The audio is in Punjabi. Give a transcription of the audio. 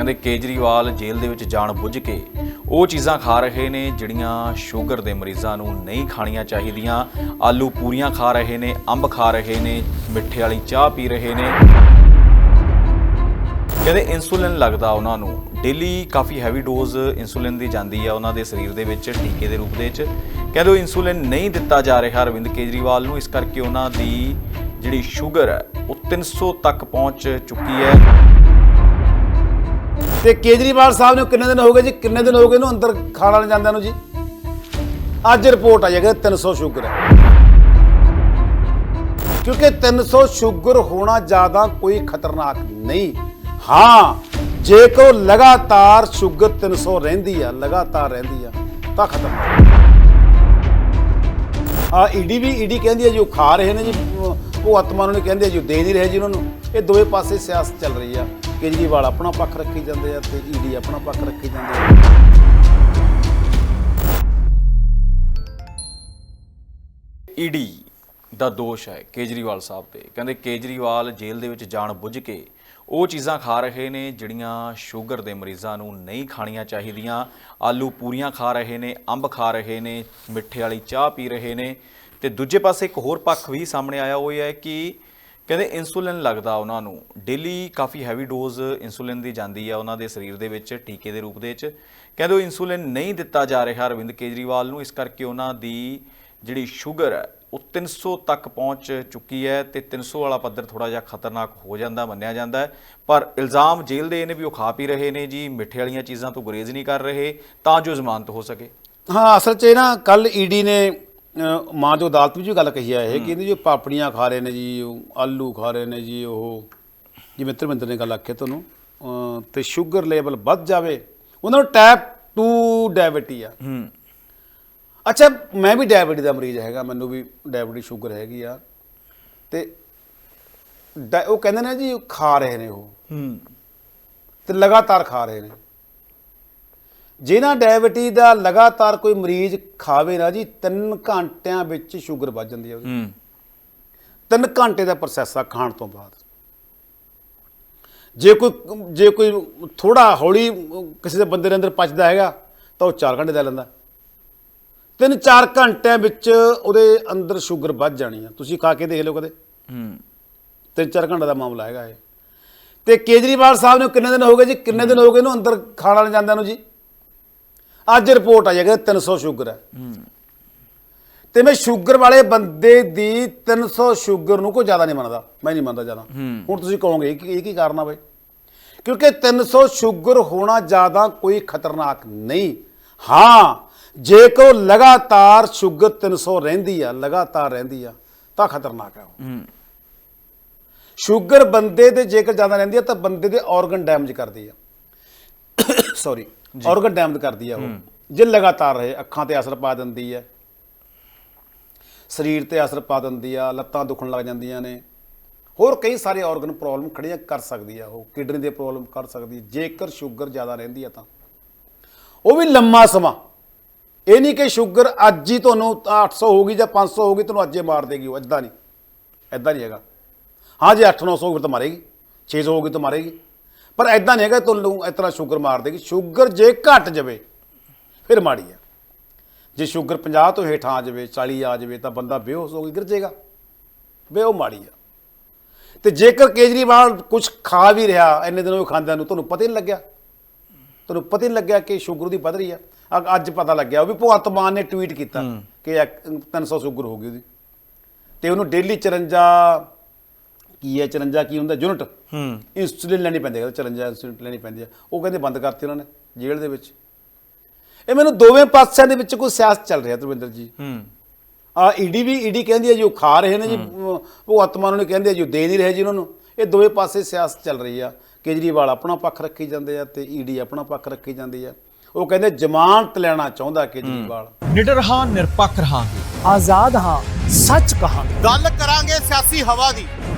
ਕਹਿੰਦੇ ਕੇਜਰੀਵਾਲ ਜੇਲ੍ਹ ਦੇ ਵਿੱਚ ਜਾਣ ਬੁੱਝ ਕੇ ਉਹ ਚੀਜ਼ਾਂ ਖਾ ਰਹੇ ਨੇ, ਜਿਹੜੀਆਂ ਸ਼ੂਗਰ ਦੇ ਮਰੀਜ਼ਾਂ ਨੂੰ ਨਹੀਂ ਖਾਣੀਆਂ ਚਾਹੀਦੀਆਂ। ਆਲੂ ਪੂਰੀਆਂ ਖਾ ਰਹੇ ਨੇ, ਅੰਬ ਖਾ ਰਹੇ ਨੇ, ਮਿੱਠੇ ਵਾਲੀ ਚਾਹ ਪੀ ਰਹੇ ਨੇ। ਕਹਿੰਦੇ ਇਨਸੂਲਿਨ ਲੱਗਦਾ ਉਹਨਾਂ ਨੂੰ। ਡੇਲੀ ਕਾਫੀ ਹੈਵੀ ਡੋਜ਼ ਇਨਸੂਲਿਨ ਦੀ ਜਾਂਦੀ ਹੈ ਉਹਨਾਂ ਦੇ ਸਰੀਰ ਦੇ ਵਿੱਚ, ਟੀਕੇ ਦੇ ਰੂਪ ਦੇ ਵਿੱਚ। ਕਹਿੰਦੇ ਉਹ ਇਨਸੂਲਿਨ ਨਹੀਂ ਦਿੱਤਾ ਜਾ ਰਿਹਾ ਅਰਵਿੰਦ ਕੇਜਰੀਵਾਲ ਨੂੰ, ਇਸ ਕਰਕੇ ਉਹਨਾਂ ਦੀ ਜਿਹੜੀ ਸ਼ੂਗਰ ਹੈ, ਉਹ 300 ਤੱਕ ਪਹੁੰਚ ਚੁੱਕੀ ਹੈ। ਤੇ ਕੇਜਰੀਵਾਲ ਸਾਹਿਬ ਨੂੰ ਕਿੰਨੇ ਦਿਨ ਹੋ ਗਏ ਜੀ? ਕਿੰਨੇ ਦਿਨ ਹੋ ਗਏ ਇਹਨੂੰ ਅੰਦਰ ਖਾਣਾ ਲੈ ਜਾਂਦਿਆਂ ਨੂੰ ਜੀ? ਅੱਜ ਰਿਪੋਰਟ ਆਈ ਹੈ ਕਿ 300 ਸ਼ੂਗਰ ਹੈ। ਕਿਉਂਕਿ 300 ਸ਼ੂਗਰ ਹੋਣਾ ਜ਼ਿਆਦਾ ਕੋਈ ਖਤਰਨਾਕ ਨਹੀਂ। ਹਾਂ, ਜੇਕਰ ਲਗਾਤਾਰ ਸ਼ੂਗਰ 300 ਰਹਿੰਦੀ ਆ, ਲਗਾਤਾਰ ਰਹਿੰਦੀ ਆ, ਤਾਂ ਖਤਰਨਾਕ। ਆ ਈਡੀ ਵੀ ਈਡੀ ਕਹਿੰਦੀ ਹੈ ਜੀ, ਉਹ ਖਾ ਰਹੇ ਨੇ ਜੀ ਉਹ ਆਤਮਾ ਨੂੰ ਨਹੀਂ ਕਹਿੰਦੇ ਜੀ, ਉਹ ਦੇ ਨਹੀਂ ਰਹੇ ਜੀ ਉਹਨਾਂ ਨੂੰ। ਇਹ ਦੋਵੇਂ ਪਾਸੇ ਸਿਆਸਤ ਚੱਲ ਰਹੀ ਆ। ਕੇਜਰੀਵਾਲ ਆਪਣਾ ਪੱਖ ਰੱਖੀ ਜਾਂਦੇ ਆ ਤੇ ਈਡੀ ਆਪਣਾ ਪੱਖ ਰੱਖੀ ਜਾਂਦੇ ਆ। ਈਡੀ ਦਾ ਦੋਸ਼ ਹੈ ਕੇਜਰੀਵਾਲ ਸਾਹਿਬ ਤੇ। ਕਹਿੰਦੇ ਕੇਜਰੀਵਾਲ ਜੇਲ੍ਹ ਦੇ ਵਿੱਚ ਜਾਣ ਬੁੱਝ ਕੇ ਉਹ ਚੀਜ਼ਾਂ ਖਾ ਰਹੇ ਨੇ ਜਿਹੜੀਆਂ ਸ਼ੂਗਰ ਦੇ ਮਰੀਜ਼ਾਂ ਨੂੰ ਨਹੀਂ ਖਾਣੀਆਂ ਚਾਹੀਦੀਆਂ। ਆਲੂ ਪੂਰੀਆਂ ਖਾ ਰਹੇ ਨੇ, ਅੰਬ ਖਾ ਰਹੇ ਨੇ, ਮਿੱਠੇ ਵਾਲੀ ਚਾਹ ਪੀ ਰਹੇ ਨੇ। ਤੇ ਦੂਜੇ ਪਾਸੇ ਇੱਕ ਹੋਰ ਪੱਖ ਵੀ ਸਾਹਮਣੇ ਆਇਆ, ਉਹ ਹੈ ਕਿ ਕਹਿੰਦੇ ਇਨਸੂਲਿਨ ਲੱਗਦਾ ਉਹਨਾਂ ਨੂੰ। ਡੇਲੀ ਕਾਫੀ ਹੈਵੀ ਡੋਜ਼ ਇਨਸੂਲਿਨ ਦੀ ਜਾਂਦੀ ਆ ਉਹਨਾਂ ਦੇ ਸਰੀਰ ਦੇ ਵਿੱਚ, ਟੀਕੇ ਦੇ ਰੂਪ ਦੇ ਵਿੱਚ। ਕਹਿੰਦੇ ਉਹ ਇਨਸੂਲਿਨ ਨਹੀਂ ਦਿੱਤਾ ਜਾ ਰਿਹਾ ਅਰਵਿੰਦ ਕੇਜਰੀਵਾਲ ਨੂੰ, ਇਸ ਕਰਕੇ ਉਹਨਾਂ ਦੀ ਜਿਹੜੀ ਸ਼ੂਗਰ ਹੈ, ਉਹ 300 ਤੱਕ ਪਹੁੰਚ ਚੁੱਕੀ ਹੈ ਤੇ 300 ਵਾਲਾ ਪੱਧਰ ਥੋੜਾ ਜਿਹਾ ਖਤਰਨਾਕ ਹੋ ਜਾਂਦਾ, ਮੰਨਿਆ ਜਾਂਦਾ ਪਰ ਇਲਜ਼ਾਮ ਜੇਲ੍ਹ ਦੇ ਨੇ ਵੀ ਉਹ ਖਾ ਪੀ ਰਹੇ ਨੇ ਜੀ, ਮਿੱਠੇ ਵਾਲੀਆਂ ਚੀਜ਼ਾਂ ਤੋਂ ਗੁਰੇਜ਼ ਨਹੀਂ ਕਰ ਰਹੇ, ਤਾਂ ਜੋ ਜ਼ਮਾਨਤ ਹੋ ਸਕੇ। ਹਾਂ, ਅਸਲ 'ਚ ਇਹ ਨਾ ਕੱਲ ਈਡੀ ਨੇ ਮਾਂ ਜੋ ਅਦਾਲਤ ਵਿੱਚ ਵੀ ਗੱਲ ਕਹੀ ਆ ਇਹ ਕਹਿੰਦੀ ਜੋ ਪਾਪੜੀਆਂ ਖਾ ਰਹੇ ਨੇ ਜੀ ਉਹ ਆਲੂ ਖਾ ਰਹੇ ਨੇ ਜੀ ਉਹ ਜਿਵੇਂ ਧਰਮਿੰਦਰ ਨੇ ਗੱਲ ਆਖੀ ਤੁਹਾਨੂੰ। ਤੇ ਸ਼ੂਗਰ ਲੈਵਲ ਵੱਧ ਜਾਵੇ ਉਹਨਾਂ ਨੂੰ ਟਾਈਪ 2 ਡਾਇਬਟੀ ਆ। ਹੂੰ। ਅੱਛਾ ਮੈਂ ਵੀ ਡਾਇਬਟੀ ਦਾ ਮਰੀਜ਼ ਹੈਗਾ ਮੈਨੂੰ ਵੀ ਡਾਇਬਟੀ ਸ਼ੂਗਰ ਹੈਗੀ ਆ। ਤੇ ਉਹ ਕਹਿੰਦੇ ਨੇ ਜੀ ਖਾ ਰਹੇ ਨੇ ਉਹ। ਹੂੰ। ਤੇ ਲਗਾਤਾਰ ਖਾ ਰਹੇ ਨੇ। ਜਿਹਨਾਂ ਡਾਇਬਟੀ ਦਾ ਲਗਾਤਾਰ ਕੋਈ ਮਰੀਜ਼ ਖਾਵੇ ਨਾ ਜੀ 3 ਘੰਟਿਆਂ ਵਿੱਚ ਸ਼ੂਗਰ ਵੱਧ ਜਾਂਦੀ ਹੈ ਉਹਦੀ। ਹੂੰ। 3 ਘੰਟੇ ਦਾ ਪ੍ਰੋਸੈਸ ਆ ਖਾਣ ਤੋਂ ਬਾਅਦ। ਜੇ ਕੋਈ ਜੇ ਕੋਈ ਥੋੜਾ ਹੌਲੀ ਕਿਸੇ ਦੇ ਬੰਦੇ ਦੇ ਅੰਦਰ ਪਚਦਾ ਹੈਗਾ ਤਾਂ ਉਹ 4 ਘੰਟੇ ਦਾ ਲੈਂਦਾ। 3-4 ਘੰਟਿਆਂ ਵਿੱਚ ਉਹਦੇ ਅੰਦਰ ਸ਼ੂਗਰ ਵੱਧ ਜਾਣੀ ਆ। ਤੁਸੀਂ ਖਾ ਕੇ ਦੇਖ ਲਿਓ ਕਦੇ। ਹੂੰ। ਤਿੰਨ ਚਾਰ ਘੰਟੇ ਦਾ ਮਾਮਲਾ ਹੈਗਾ ਇਹ। ਤੇ ਕੇਜਰੀਵਾਲ ਸਾਹਿਬ ਨੂੰ ਕਿੰਨੇ ਦਿਨ ਹੋ ਗਏ ਜੀ? ਕਿੰਨੇ ਦਿਨ ਹੋ ਗਏ ਇਹਨੂੰ ਅੰਦਰ ਖਾਣਾ ਲੈ ਜਾਂਦਿਆਂ ਨੂੰ ਜੀ? ਅੱਜ ਰਿਪੋਰਟ ਆਈ ਹੈ ਕਿ 300 ਸ਼ੂਗਰ ਹੈ। ਤੇ ਮੈਂ ਸ਼ੂਗਰ ਵਾਲੇ ਬੰਦੇ ਦੀ 300 ਸ਼ੂਗਰ ਨੂੰ ਕੋਈ ਜ਼ਿਆਦਾ ਨਹੀਂ ਮੰਨਦਾ। ਮੈਂ ਨਹੀਂ ਮੰਨਦਾ ਜ਼ਿਆਦਾ। ਹੁਣ ਤੁਸੀਂ ਕਹੋਗੇ ਕੀ ਇਹ ਕੀ ਕਾਰਨ ਆ ਬਈ? ਕਿਉਂਕਿ 300 ਸ਼ੂਗਰ ਹੋਣਾ ਜ਼ਿਆਦਾ ਕੋਈ ਖਤਰਨਾਕ ਨਹੀਂ। ਹਾਂ ਜੇਕਰ ਲਗਾਤਾਰ ਸ਼ੂਗਰ 300 ਰਹਿੰਦੀ ਆ ਲਗਾਤਾਰ ਰਹਿੰਦੀ ਆ ਤਾਂ ਖਤਰਨਾਕ ਹੈ ਉਹ। ਸ਼ੂਗਰ ਬੰਦੇ ਦੇ ਜੇਕਰ ਜ਼ਿਆਦਾ ਰਹਿੰਦੀ ਹੈ ਤਾਂ ਬੰਦੇ ਦੇ ਆਰਗਨ ਡੈਮੇਜ ਕਰਦੀ ਆ। ਸੌਰੀ ਆਰਗਨ ਡੈਮੇਜ ਕਰਦੀ ਆ ਉਹ। ਜੇ ਲਗਾਤਾਰ ਰਹੇ ਅੱਖਾਂ ਤੇ ਅਸਰ ਪਾ ਦਿੰਦੀ ਹੈ ਸਰੀਰ ਤੇ ਅਸਰ ਪਾ ਦਿੰਦੀ ਆ ਲੱਤਾਂ ਦੁਖਣ ਲੱਗ ਜਾਂਦੀਆਂ ਨੇ। ਹੋਰ ਕਈ ਸਾਰੇ ਆਰਗਨ ਪ੍ਰੋਬਲਮ ਖੜੀਆਂ ਕਰ ਸਕਦੀ ਆ ਉਹ ਕਿਡਨੀ ਦੇ ਪ੍ਰੋਬਲਮ ਕਰ ਸਕਦੀ ਜੇਕਰ ਸ਼ੂਗਰ ਜ਼ਿਆਦਾ ਰਹਿੰਦੀ ਆ ਤਾਂ। ਉਹ ਵੀ ਲੰਮਾ ਸਮਾਂ। ਇਹ ਨਹੀਂ ਕਿ ਸ਼ੂਗਰ ਅੱਜ ਹੀ ਤੁਹਾਨੂੰ 800 ਹੋਗੀ ਜਾਂ 500 ਹੋਗੀ ਤੁਹਾਨੂੰ ਅੱਜੇ ਮਾਰ ਦੇਗੀ ਉਹ ਇਦਾਂ ਨਹੀਂ। ਇਦਾਂ ਨਹੀਂ ਹੈਗਾ। ਹਾਂ ਜੇ 8-900 ਹੋਗੀ ਤਾਂ ਮਾਰੇਗੀ 600 ਹੋਗੀ ਤਾਂ ਮਾਰੇਗੀ। ਪਰ ਇਦਾਂ ਨਹੀਂ ਹੈਗਾ ਤੁਹਾਨੂੰ ਇਸ ਤਰ੍ਹਾਂ ਸ਼ੂਗਰ ਮਾਰ ਦੇਗੀ। ਸ਼ੂਗਰ ਜੇ ਘਟ ਜਾਵੇ ਫਿਰ ਮਾੜੀ ਆ ਜੇ ਸ਼ੂਗਰ 50 ਤੋਂ ਹੇਠਾਂ ਆ ਜਾਵੇ 40 ਆ ਜਾਵੇ ਤਾਂ ਬੰਦਾ ਬੇਹੋਸ਼ ਹੋ ਕੇ ਗਿਰ ਜਾਏਗਾ। ਵੇ ਉਹ ਮਾੜੀ ਆ ਤੇ ਜੇਕਰ ਕੇਜਰੀਵਾਲ ਕੁਝ ਖਾ ਵੀ ਰਿਹਾ ਇੰਨੇ ਦਿਨੋਂ ਖਾਂਦਿਆਂ ਨੂੰ ਤੁਹਾਨੂੰ ਪਤਾ ਹੀ ਨਹੀਂ ਲੱਗਿਆ। ਤੁਹਾਨੂੰ ਪਤਾ ਹੀ ਨਹੀਂ ਲੱਗਿਆ ਕਿ ਸ਼ੂਗਰ ਦੀ ਵੱਧ ਰਹੀ ਆ ਅ- ਅੱਜ ਪਤਾ ਲੱਗਿਆ ਉਹ ਵੀ ਭਗਵੰਤ ਮਾਨ ਨੇ ਟਵੀਟ ਕੀਤਾ ਕਿ ਇੱਕ 300 ਸ਼ੂਗਰ ਹੋ ਗਈ ਉਹਦੀ। ਤੇ ਉਹਨੂੰ ਡੇਲੀ 54 ਕੀ ਹੈ 54 ਕੀ ਹੁੰਦਾ ਯੂਨਿਟ। ਹੂੰ। ਇਨਸੂਲਿਨ ਲੈਣੀ ਪੈਂਦੀ ਹੈ 54 ਇਨਸੂਲਿਨ ਲੈਣੀ ਪੈਂਦੀ ਹੈ। ਉਹ ਕਹਿੰਦੇ ਬੰਦ ਕਰਤੀ ਉਹਨਾਂ ਨੇ ਜੇਲ੍ਹ ਦੇ ਵਿੱਚ। ਇਹ ਮੈਨੂੰ ਦੋਵੇਂ ਪਾਸਿਆਂ ਦੇ ਵਿੱਚ ਕੋਈ ਸਿਆਸਤ ਚੱਲ ਰਿਹਾ ਧਰਮਿੰਦਰ ਜੀ। ਹੂੰ। ਆ ਈਡੀ ਵੀ ਈਡੀ ਕਹਿੰਦੀ ਹੈ ਜੀ ਉਹ ਖਾ ਰਹੇ ਨੇ ਜੀ ਉਹ ਆਤਮਾ ਨੂੰ ਕਹਿੰਦੇ ਜੀ ਉਹ ਦੇ ਨਹੀਂ ਰਹੇ ਜੀ ਉਹਨਾਂ ਨੂੰ। ਇਹ ਦੋਵੇਂ ਪਾਸੇ ਸਿਆਸਤ ਚੱਲ ਰਹੀ ਆ। ਕੇਜਰੀਵਾਲ ਆਪਣਾ ਪੱਖ ਰੱਖੀ ਜਾਂਦੇ ਆ ਤੇ ਈਡੀ ਆਪਣਾ ਪੱਖ ਰੱਖੀ ਜਾਂਦੀ ਆ। ਉਹ ਕਹਿੰਦੇ ਜ਼ਮਾਨਤ ਲੈਣਾ ਚਾਹੁੰਦਾ ਕੇਜਰੀਵਾਲ। ਨਿਡਰ ਹਾਂ ਨਿਰਪੱਖ ਰਹਾਂਗੇ। ਆਜ਼ਾਦ ਹਾਂ ਸੱਚ ਕਹਾਂਗੇ। ਗੱਲ ਕਰਾਂਗੇ ਸਿਆਸੀ ਹਵਾ ਦੀ।